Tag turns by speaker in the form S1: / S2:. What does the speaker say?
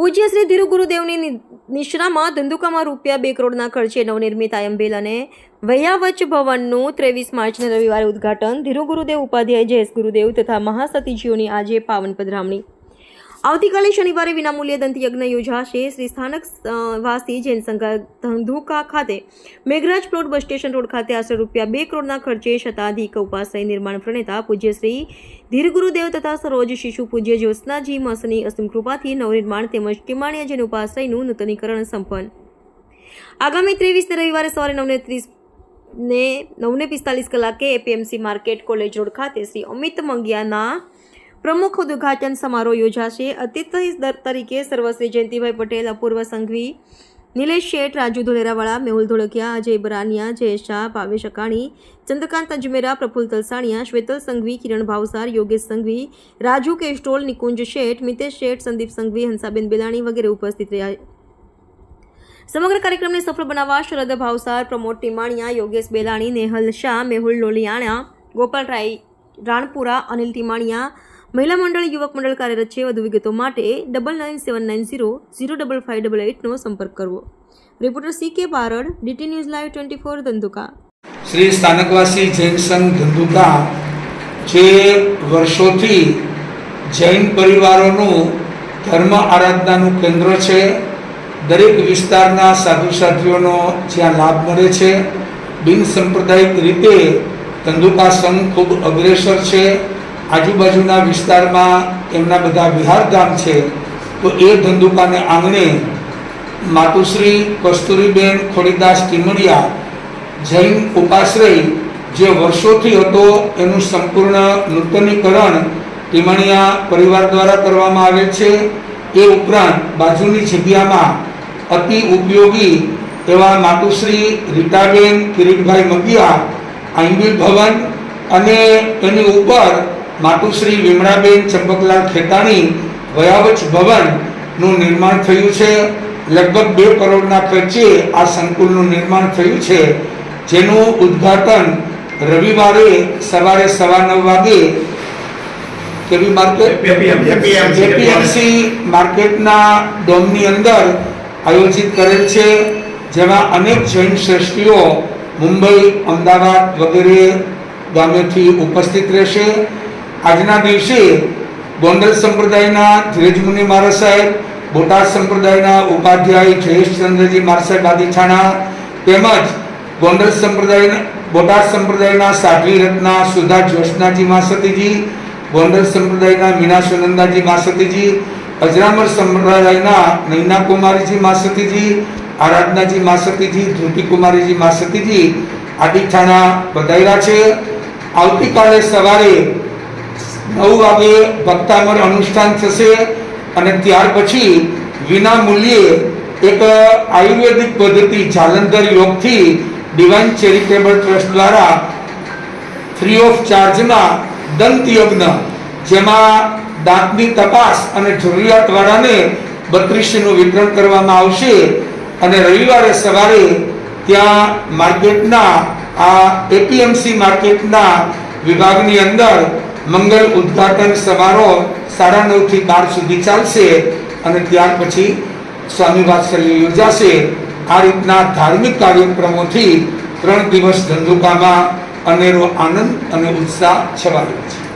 S1: પૂજ્ય શ્રી ધીરુ ગુરુદેવની નિશ્રામાં ધંધુકામાં રૂપિયા બે કરોડના ખર્ચે નવનિર્મિત આયંબેલ અને વૈયાવચ ભવનનું ત્રેવીસ માર્ચને રવિવારે ઉદ્ઘાટન ધીરુ ગુરુદેવ ઉપાધ્યાય જયેશ ગુરુદેવ તથા મહાસતીજીઓની આજે પાવન પધરામણી આવતીકાલે શનિવારે વિનામૂલ્યે દંતયજ્ઞ યોજાશે. શ્રી સ્થાનક વાસી જૈન સંઘ ધંધુકા ખાતે Megharaj plot bus station road ખાતે આશરે રૂપિયા બે કરોડના ખર્ચે શતાધિક ઉપાસય નિર્માણ પ્રણેતા પૂજ્ય શ્રી ધીરગુરુદેવ તથા સરોજ શિશુ પૂજ્ય જ્યોત્સનાજી મસની અસીમ કૃપાથી નવનિર્માણ તેમજ ટીમાણિયા જૈન ઉપાસયનું નૂતનીકરણ સંપન્ન. આગામી ત્રેવીસને રવિવારે સવારે નવને ત્રીસ ને નવને પિસ્તાલીસ કલાકે એપીએમસી માર્કેટ કોલેજ રોડ ખાતે શ્રી અમિત મંગિયાના પ્રમુખ ઉદઘાટન સમારોહ યોજાશે. અતિથિ તરીકે સર્વશ્રી જયંતિભાઈ પટેલ, અપૂર્વ સંઘવી, નિલેશ શેઠ, રાજુ ધોલેરાવાળા, મેહુલ ધોળકિયા, અજય બરાનિયા, જયેશ શાહ ભાવેશ અકાણી ચંદ્રકાંત અજમેરા, પ્રફુલ તલસાણિયા, શ્વેતલ સંઘવી, કિરણ ભાવસાર, યોગેશ સંઘવી, રાજુ કેસ્ટોલ નિકુંજ શેઠ, મિતેશ શેઠ, સંદીપ સંઘવી, હંસાબેન બેલાણી વગેરે ઉપસ્થિત રહ્યા. સમગ્ર કાર્યક્રમને સફળ બનાવવા શરદ ભાવસાર, પ્રમોદ ટીમાણિયા, યોગેશ બેલાણી, નેહલ શાહ, મેહુલ લોલિયાણા, ગોપાલ રાય, રાણપુરા, અનિલ ટીમાણિયા મહિલા મંડળ, યુવક મંડળ કાર્યરત છે. વધુ વિગતો માટે double nine seven nine zero zero double five double એટનો સંપર્ક કરવો. Reporter C K Barad DT news live twenty four Dhandhuka.
S2: Shri Sthanakvasi Jain Sangh Dhandhuka, જે વર્ષોથી જૈન પરિવારોનું ધર્મ આરાધનાનું કેન્દ્ર છે. દરેક વિસ્તારના સાધુ સાધ્વીઓનો જ્યાં લાભ મળે છે. બિન સાંપ્રદાયિક રીતે ધંધુકા સંઘ ખૂબ અગ્રેસર છે. આજુબાજુના વિસ્તારમાં એમના બધા વિહારધામ છે, તો એ ધંધુકાને આંગણે માતુશ્રી કસ્તુરીબેન ખોડીદાસ ટીમડિયા જૈન ઉપાશ્રય જે વર્ષોથી હતો એનું સંપૂર્ણ નૂતનીકરણ ટીમણિયા પરિવાર દ્વારા કરવામાં આવે છે. એ ઉપરાંત બાજુની જગ્યામાં અતિ ઉપયોગી એવા માતુશ્રી રીટાબેન કિરીટભાઈ મગિયા આંબી ભવન અને એની ઉપર માતુશ્રી વિમળાબેન ચંપકલાલ ખેતાણી વયાવચ ભવનનું નિર્માણ થયું છે. લગભગ બે કરોડના ખર્ચે આ સંકુલનું નિર્માણ થયું છે. જેનું ઉદ્ઘાટન રવિવારે સવારે સવા નવ વાગે કેવી માર્કેટ? એપીએમસી માર્કેટના ડોમની અંદર આયોજિત કરેલ છે. જેમાં અનેક જૈન શ્રેષ્ઠીઓ મુંબઈ અમદાવાદ વગેરે ગામેથી ઉપસ્થિત રહેશે. આજના દિવસે ગોંડલ સંપ્રદાયના ધીરજમુનિ મહારાજ સાહેબ, બોટાદ સંપ્રદાયના ઉપાધ્યાય જયેશચંદ્રજી મહારાજ સાહેબ આદિછાણા તેમજ ગોંડલ સંપ્રદાયના, બોટાદ સંપ્રદાયના સાધ્વી રત્ના સુધા જ્યોત્સનાજી માસતીજી ગોંડલ સંપ્રદાયના મીના સુનંદાજી માસતીજી અજરામર સંપ્રદાયના નૈના કુમારીજી માસતીજી આરાધનાજી માસતીજી ધ્રુતિ કુમારીજી માસતીજી આદિછાણા બધાયેલા છે. આવતીકાલે સવારે નવ વાગે ભક્તામર અનુષ્ઠાન થશે અને ત્યાર પછી વિના મૂલ્યે એક આયુર્વેદિક પદ્ધતિ જાલંધર યોગથી ડિવાઇન ચેરિટેબલ ટ્રસ્ટ દ્વારા ફ્રી ઓફ ચાર્જમાં દંત યજ્ઞ જેમાં દાંતની તપાસ અને જરૂરિયાતવાળાને બત્રીસનું વિતરણ કરવામાં આવશે અને રવિવારે સવારે ત્યાં માર્કેટના, આ એપીએમસી માર્કેટના વિભાગની અંદર મંગલ ઉદ્ઘાટન સમારોહ સાડા નવથી બાર સુધી ચાલશે અને ત્યાર પછી સ્વામી વાત્સલ્ય યોજાશે. આ રીતના ધાર્મિક કાર્યક્રમોથી ત્રણ દિવસ ધંધુકામાં અનેરો આનંદ અને ઉત્સાહ છવાયો છે.